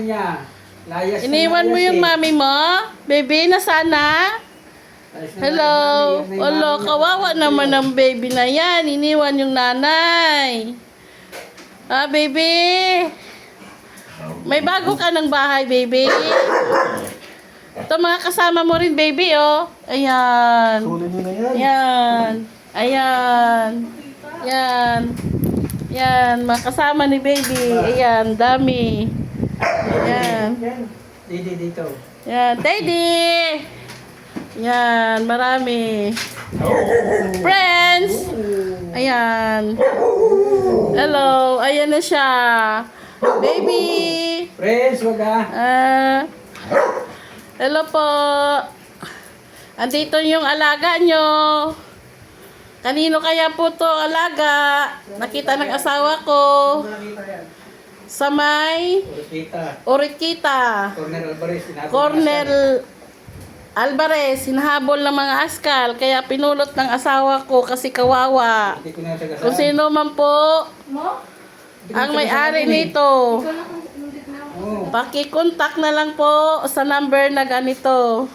niya. Layas na Iniwan mo yung eh. mami mo? Baby, nasana? Layas na Hello? mami, Hello, mami kawawa naman ang baby na yan. Iniwan yung nanay. Ah, baby? May bago ka ng bahay, baby? Ito mga kasama mo rin, baby, oh. Ayan. Tuloy mo na yan. Yan. Ayan. Yan. Yan. Mga kasama ni baby. Ayan. Dami. Yan. Dito. Yan. Teddy! Yan. Marami. Friends! Ayan. Hello. Ayan na siya. Baby! Friends, wag ah. Ah. hello po. Andito yung alaga nyo. Kanino kaya po to alaga? Nakita ng asawa ko. Nakita yan. Sa may Orkita. Orikita. Cornel Alvarez. sinabi niya Cornel Alvarez, hinahabol ng mga askal. Kaya pinulot ng asawa ko kasi kawawa. Hindi ko na Kung sino man po ang may-ari nito. Oh. Paki-contact na lang po sa number na ganito.